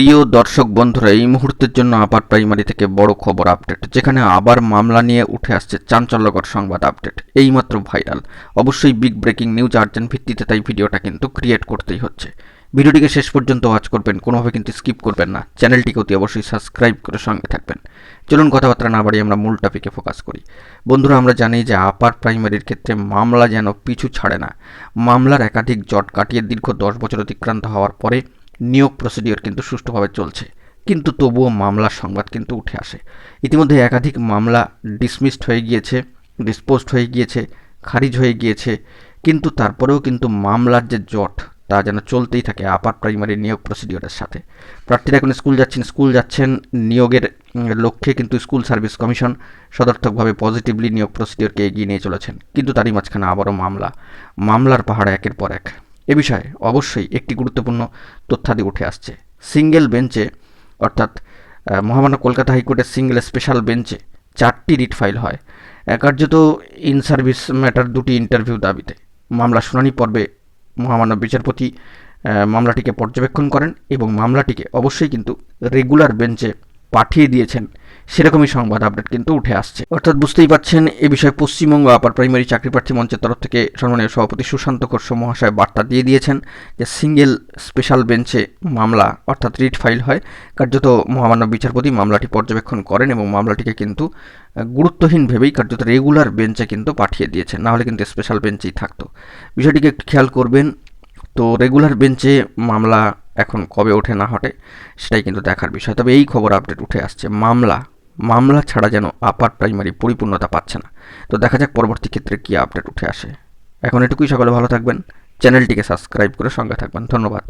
প্রিয় দর্শক বন্ধুরা, এই মুহূর্তের জন্য আপার প্রাইমারি থেকে বড় খবর আপডেট, যেখানে আবার মামলা নিয়ে উঠে আসছে চাঞ্চল্যকর সংবাদ আপডেট, এইমাত্র ভাইরাল। অবশ্যই বিগ ব্রেকিং নিউজ আর্জেন্ট ভিত্তিতে, তাই ভিডিওটা কিন্তু ক্রিয়েট করতেই হচ্ছে। ভিডিওটিকে শেষ পর্যন্ত ওয়াচ করবেন, কোনোভাবে কিন্তু স্কিপ করবেন না। চ্যানেলটিকে অতি অবশ্যই সাবস্ক্রাইব করে সঙ্গে থাকবেন। চলুন কথাবার্তা না বাড়িয়ে আমরা মূল টপিকে ফোকাস করি। বন্ধুরা, আমরা জানি যে আপার প্রাইমারির ক্ষেত্রে মামলা যেন পিছু ছাড়ে না। মামলার একাধিক জট কাটিয়ে দীর্ঘ দশ বছর অতিক্রান্ত হওয়ার পরে নিয়োগ প্রসিডিওর কিন্তু সুষ্ঠুভাবে চলছে। কিন্তু তবুও মামলার সংবাদ কিন্তু উঠে আসে। ইতিমধ্যে একাধিক মামলা ডিসমিসড হয়ে গিয়েছে ডিসপোজড হয়ে গিয়েছে, খারিজ হয়ে গিয়েছে। কিন্তু তারপরেও কিন্তু মামলার যে জট, তা যেন চলতেই থাকে আপার প্রাইমারি নিয়োগ প্রসিডিওরের সাথে। প্রার্থীরা এখন স্কুল যাচ্ছেন স্কুল যাচ্ছেন, নিয়োগের লক্ষ্যে কিন্তু স্কুল সার্ভিস কমিশন সদর্থকভাবে পজিটিভলি নিয়োগ প্রসিডিওরকে এগিয়ে নিয়ে চলেছেন। কিন্তু তারই মাঝখানে আবারও মামলা। মামলার পাহাড় একের পর এক। এ বিষয়ে অবশ্যই একটি গুরুত্বপূর্ণ তথ্যাদি উঠে আসছে। সিঙ্গেল বেঞ্চে অর্থাৎ মহামান্য কলকাতা হাইকোর্টের সিঙ্গেল স্পেশাল বেঞ্চে চারটি রিট ফাইল হয়। আহ, কার্যত ইন সার্ভিস ম্যাটার দুটি ইন্টারভিউ দাবিতে। মামলা শুনানি পর্বে মহামান্য বিচারপতি মামলাটিকে পর্যবেক্ষণ করেন এবং মামলাটিকে অবশ্যই কিন্তু রেগুলার বেঞ্চে পাঠিয়ে দিয়েছেন সেরকমই সংবাদ আপডেট কিন্তু উঠে আসছে। অর্থাৎ বুঝতেই পারছেন, এ বিষয়ে পশ্চিমবঙ্গ আপার প্রাইমারি চাকরি প্রার্থী মঞ্চের তরফ থেকে সম্মানীয় সভাপতি সুশান্ত কর্ষ মহাশয় বার্তা দিয়ে দিয়েছেন যে সিঙ্গেল স্পেশাল বেঞ্চে মামলা, অর্থাৎ রিট ফাইল হয়। কার্যত মহামান্য বিচারপতি মামলাটি পর্যবেক্ষণ করেন এবং মামলাটিকে কিন্তু গুরুত্বহীন ভেবেই কার্যত রেগুলার বেঞ্চে কিন্তু পাঠিয়ে দিয়েছেন। নাহলে কিন্তু স্পেশাল বেঞ্চেই থাকতো। বিষয়টিকে একটু খেয়াল করবেন, তো রেগুলার বেঞ্চে মামলা এখন কবে ওঠে না হটে, সেটাই কিন্তু দেখার বিষয়। তবে এই খবর আপডেট উঠে আসছে। মামলা মামলা ছাড়া যেন আপার প্রাইমারি পরিপূর্ণতা পাচ্ছে না। তো দেখা যাক পরবর্তী ক্ষেত্রে কী আপডেট উঠে আসে। এখন এটুকুই, সকলে ভালো থাকবেন। চ্যানেলটিকে সাবস্ক্রাইব করে সঙ্গে থাকবেন। ধন্যবাদ।